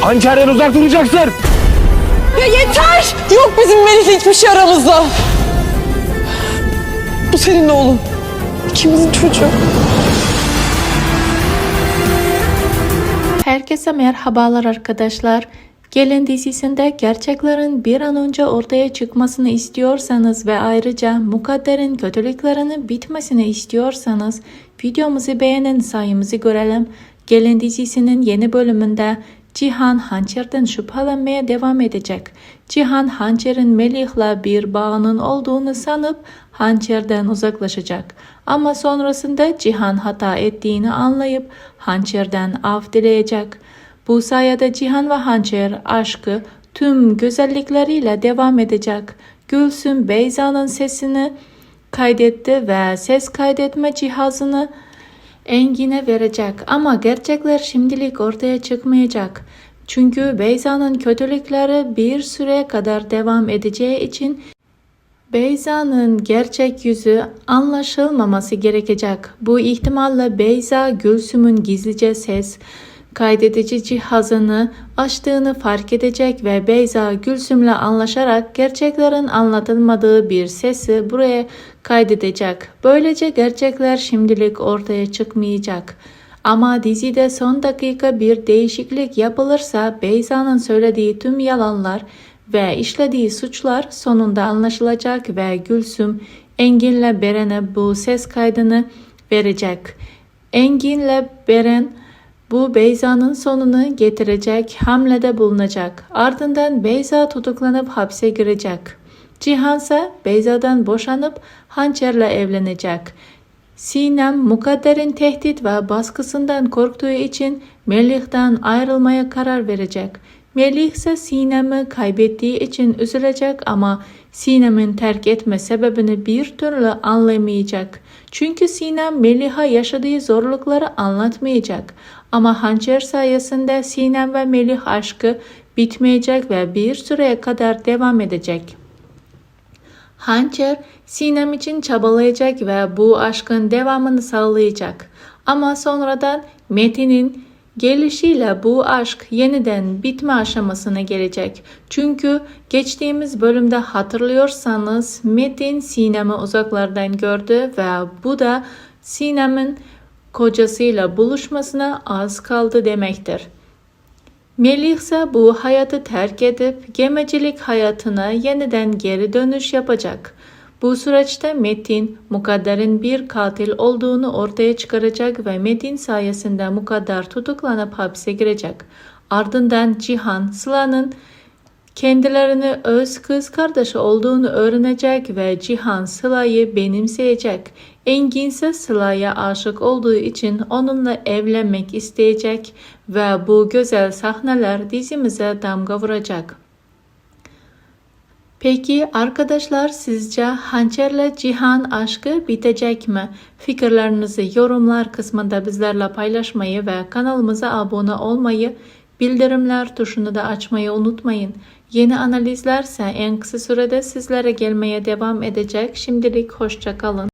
Hançerden uzak duracaksın. Ya yeter! Yok bizim Melih'le hiçbir şey aramızda. Bu senin oğlun. İkimizin çocuğu. Herkese merhabalar arkadaşlar. Gelin dizisinde gerçeklerin bir an önce ortaya çıkmasını istiyorsanız ve ayrıca mukadderin kötülüklerinin bitmesini istiyorsanız videomuzu beğenin sayımızı görelim. Gelin dizisinin yeni bölümünde Cihan Hançer'den şüphelenmeye devam edecek. Cihan Hançer'in Melih'le bir bağının olduğunu sanıp Hançer'den uzaklaşacak. Ama sonrasında Cihan hata ettiğini anlayıp Hançer'den af dileyecek. Bu sayede Cihan ve Hançer aşkı tüm güzellikleriyle devam edecek. Gülsüm Beyza'nın sesini kaydetti ve ses kaydetme cihazını Engin'e verecek ama gerçekler şimdilik ortaya çıkmayacak. Çünkü Beyza'nın kötülükleri bir süre kadar devam edeceği için Beyza'nın gerçek yüzü anlaşılmaması gerekecek. Bu ihtimalle Beyza Gülsüm'ün gizlice ses kaydedici cihazını açtığını fark edecek ve Beyza Gülsüm'le anlaşarak gerçeklerin anlatılmadığı bir sesi buraya kaydedecek. Böylece gerçekler şimdilik ortaya çıkmayacak. Ama dizide son dakika bir değişiklik yapılırsa Beyza'nın söylediği tüm yalanlar ve işlediği suçlar sonunda anlaşılacak ve Gülsüm Engin'le Beren'e bu ses kaydını verecek. Engin'le Beren bu Beyza'nın sonunu getirecek hamlede bulunacak. Ardından Beyza tutuklanıp hapse girecek. Cihan ise Beyza'dan boşanıp Hançer'le evlenecek. Sinem mukadderin tehdit ve baskısından korktuğu için Melih'ten ayrılmaya karar verecek. Melih ise Sinem'i kaybettiği için üzülecek ama Sinem'in terk etme sebebini bir türlü anlamayacak. Çünkü Sinem Melih'a yaşadığı zorlukları anlatmayacak. Ama hançer sayesinde Sinem ve Melih aşkı bitmeyecek ve bir süreye kadar devam edecek. Hançer Sinem için çabalayacak ve bu aşkın devamını sağlayacak. Ama sonradan Metin'in gelişiyle bu aşk yeniden bitme aşamasına gelecek. Çünkü geçtiğimiz bölümde hatırlıyorsanız Metin Sinem'i uzaklardan gördü ve bu da Sinem'in kocasıyla buluşmasına az kaldı demektir. Melih ise bu hayatı terk edip gemicilik hayatına yeniden geri dönüş yapacak. Bu süreçte Metin, Mukadder'in bir katil olduğunu ortaya çıkaracak ve Metin sayesinde Mukadder tutuklanıp hapse girecek. Ardından Cihan, Sıla'nın kendilerini öz kız kardeşi olduğunu öğrenecek ve Cihan Sıla'yı benimseyecek. Engin ise Sıla'ya aşık olduğu için onunla evlenmek isteyecek ve bu güzel sahneler dizimize damga vuracak. Peki arkadaşlar sizce Hançer'le Cihan aşkı bitecek mi? Fikirlerinizi yorumlar kısmında bizlerle paylaşmayı ve kanalımıza abone olmayı, bildirimler tuşunu da açmayı unutmayın. Yeni analizlerse en kısa sürede sizlere gelmeye devam edecek. Şimdilik hoşça kalın.